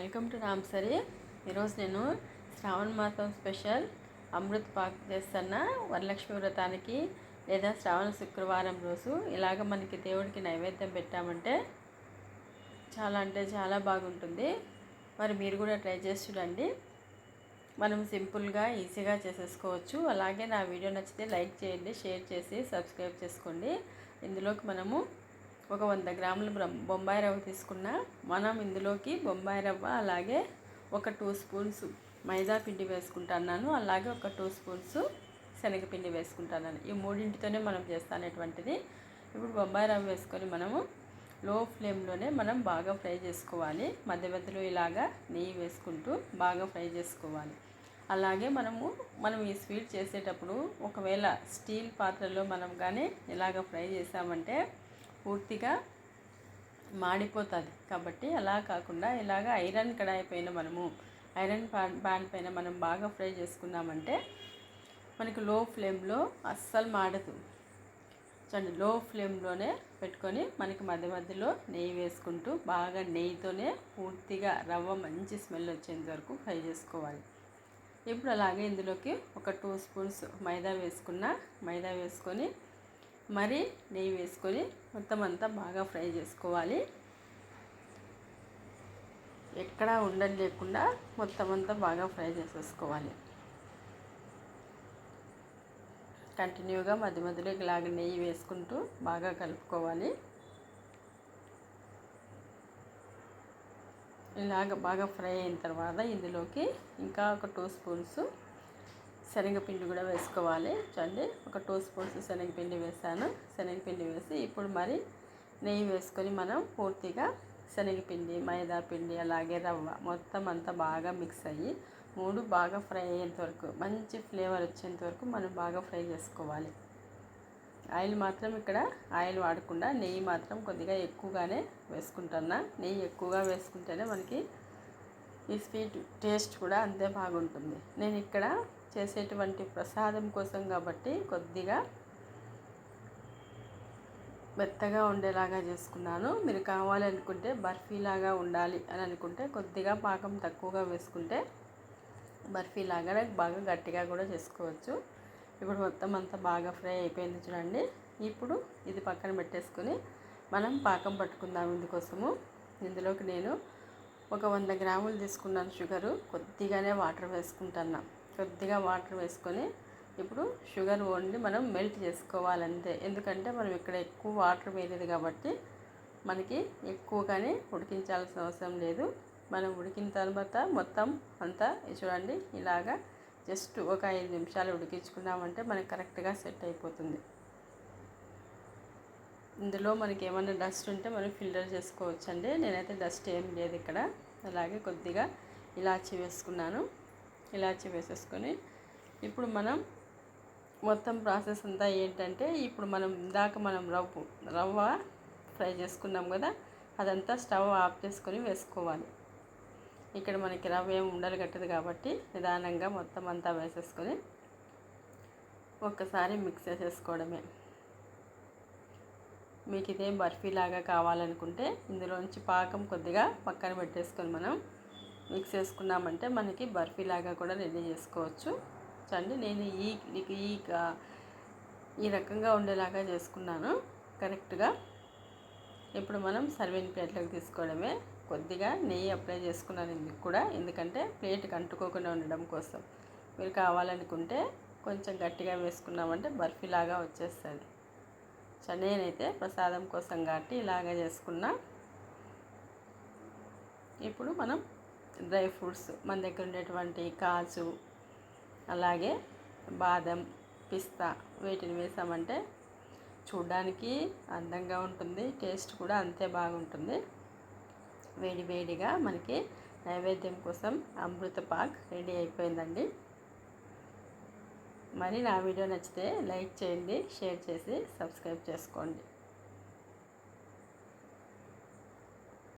Welcome to రామ్సరి. ఈరోజు నేను శ్రావణ మాసం స్పెషల్ అమృత్ పాక్ చేస్తున్న వరలక్ష్మి వ్రతానికి లేదా శ్రావణ శుక్రవారం రోజు ఇలాగ మనకి దేవుడికి నైవేద్యం పెట్టామంటే చాలా అంటే చాలా బాగుంటుంది. మరి మీరు కూడా ట్రై చేసి చూడండి. మనం సింపుల్గా ఈజీగా చేసేసుకోవచ్చు. అలాగే నా వీడియో నచ్చితే లైక్ చేయండి షేర్ చేసి సబ్స్క్రైబ్ చేసుకోండి. ఇందులోకి మనము ఒక వంద గ్రాముల బొంబాయి రవ్వ తీసుకున్న మనం ఇందులోకి బొంబాయి రవ్వ అలాగే ఒక టూ స్పూన్స్ మైదా పిండి వేసుకుంటున్నాను. అలాగే ఒక టూ స్పూన్స్ శనగపిండి వేసుకుంటున్నాను. ఈ మూడింటితోనే మనం చేస్తానటువంటిది. ఇప్పుడు బొంబాయి రవ్వ వేసుకొని మనము లో ఫ్లేమ్లోనే మనం బాగా ఫ్రై చేసుకోవాలి. మధ్య మధ్యలో ఇలాగా నెయ్యి వేసుకుంటూ బాగా ఫ్రై చేసుకోవాలి. అలాగే మనము మనం ఈ స్వీట్ చేసేటప్పుడు ఒకవేళ స్టీల్ పాత్రలో మనం కానీ ఇలాగ ఫ్రై చేసామంటే పూర్తిగా మాడిపోతుంది. కాబట్టి అలా కాకుండా ఇలాగ ఐరన్ కడాయి పైన మనము ఐరన్ పాన్ పాన్ పైన మనం బాగా ఫ్రై చేసుకున్నామంటే మనకు లో ఫ్లేమ్లో అస్సలు మాడదు. చూడండి లో ఫ్లేమ్లోనే పెట్టుకొని మనకి మధ్య మధ్యలో నెయ్యి వేసుకుంటూ బాగా నెయ్యితోనే పూర్తిగా రవ్వ మంచి స్మెల్ వచ్చేంత వరకు ఫ్రై చేసుకోవాలి. ఇప్పుడు అలాగే ఇందులోకి ఒక టూ స్పూన్స్ మైదా వేసుకున్న మైదా వేసుకొని మరి నెయ్యి వేసుకొని మొత్తం అంతా బాగా ఫ్రై చేసుకోవాలి. ఎక్కడా ఉండలు లేకుండా మొత్తం అంతా బాగా ఫ్రై చేసేసుకోవాలి. కంటిన్యూగా మధ్య మధ్యలో ఇలాగ నెయ్యి వేసుకుంటూ బాగా కలుపుకోవాలి. ఇలాగ బాగా ఫ్రై అయిన తర్వాత ఇందులోకి ఇంకా ఒక టూ స్పూన్స్ శనగపిండి కూడా వేసుకోవాలి. చూడండి ఒక టూ స్పూన్స్ శనగపిండి వేసాను. శనగపిండి వేసి ఇప్పుడు మరి నెయ్యి వేసుకొని మనం పూర్తిగా శనగపిండి మైదా పిండి అలాగే రవ్వ మొత్తం అంతా బాగా మిక్స్ అయ్యి మూడు బాగా ఫ్రై అయ్యేంత వరకు మంచి ఫ్లేవర్ వచ్చేంత వరకు మనం బాగా ఫ్రై చేసుకోవాలి. ఆయిల్ మాత్రం ఇక్కడ ఆయిల్ వాడకుండా నెయ్యి మాత్రం కొద్దిగా ఎక్కువగానే వేసుకుంటున్నా. నెయ్యి ఎక్కువగా వేసుకుంటేనే మనకి ఈ స్వీట్ టేస్ట్ కూడా అంతే బాగుంటుంది. నేను ఇక్కడ చేసేటువంటి ప్రసాదం కోసం కాబట్టి కొద్దిగా మెత్తగా ఉండేలాగా చేసుకున్నాను. మీరు కావాలనుకుంటే బర్ఫీలాగా ఉండాలి అని అనుకుంటే కొద్దిగా పాకం తక్కువగా వేసుకుంటే బర్ఫీలాగా బాగా గట్టిగా కూడా చేసుకోవచ్చు. ఇప్పుడు మొత్తం అంతా బాగా ఫ్రై అయిపోయింది చూడండి. ఇప్పుడు ఇది పక్కన పెట్టేసుకొని మనం పాకం పట్టుకుందాం ఇందుకోసము. ఇందులోకి నేను ఒక వంద గ్రాములు తీసుకున్నాను షుగరు. కొద్దిగానే వాటర్ వేసుకుంటున్నా. కొద్దిగా వాటర్ వేసుకొని ఇప్పుడు షుగర్ వండి మనం మెల్ట్ చేసుకోవాలంతే. ఎందుకంటే మనం ఇక్కడ ఎక్కువ వాటర్ వేయలేదు కాబట్టి మనకి ఎక్కువగానే ఉడికించాల్సిన అవసరం లేదు. మనం ఉడికిన తర్వాత మొత్తం అంతా చూడండి ఇలాగా జస్ట్ ఒక ఐదు నిమిషాలు ఉడికించుకున్నామంటే మనకి కరెక్ట్గా సెట్ అయిపోతుంది. ఇందులో మనకి ఏమైనా డస్ట్ ఉంటే మనం ఫిల్టర్ చేసుకోవచ్చండి. నేనైతే డస్ట్ ఏం లేదు ఇక్కడ. అలాగే కొద్దిగా ఇలాచి వేసుకున్నాను. ఇలాచి వేసేసుకొని ఇప్పుడు మనం మొత్తం ప్రాసెస్ అంతా ఏంటంటే ఇప్పుడు మనం ఇందాక మనం రవ్వ రవ్వ ఫ్రై చేసుకున్నాం కదా అదంతా స్టవ్ ఆఫ్ చేసుకొని వేసుకోవాలి. ఇక్కడ మనకి రవ్వ ఏం ఉండలు కట్టదు కాబట్టి నిదానంగా మొత్తం అంతా వేసేసుకొని ఒక్కసారి మిక్స్ చేసేసుకోవడమే. మీకు ఇదే బర్ఫీ లాగా కావాలనుకుంటే ఇందులోంచి పాకం కొద్దిగా పక్కన పెట్టేసుకొని మనం మిక్స్ చేసుకున్నామంటే మనకి బర్ఫీ లాగా కూడా రెడీ చేసుకోవచ్చు. చూడండి నేను ఈ నీకు ఈ ఈ రకంగా ఉండేలాగా చేసుకున్నాను. కరెక్ట్గా ఇప్పుడు మనం సర్వింగ్ ప్లేట్లోకి తీసుకోవడమే. కొద్దిగా నెయ్యి అప్లై చేసుకున్నాను ఇందుకు కూడా. ఎందుకంటే ప్లేట్కి అంటుకోకుండా ఉండడం కోసం. మీరు కావాలనుకుంటే కొంచెం గట్టిగా వేసుకున్నామంటే బర్ఫీ లాగా వచ్చేస్తుంది. సో నేనైతే ప్రసాదం కోసం కాబట్టి ఇలాగ చేసుకున్నా. ఇప్పుడు మనం డ్రై ఫ్రూట్స్ మన దగ్గర ఉండేటువంటి కాజు అలాగే బాదం పిస్తా వీటిని వేసామంటే చూడ్డానికి అందంగా ఉంటుంది టేస్ట్ కూడా అంతే బాగుంటుంది. వేడి వేడిగా మనకి నైవేద్యం కోసం అమృత పాక్ రెడీ అయిపోయిందండి. మరి నా వీడియో నచ్చితే లైక్ చేయండి షేర్ చేసి సబ్స్క్రైబ్ చేసుకోండి.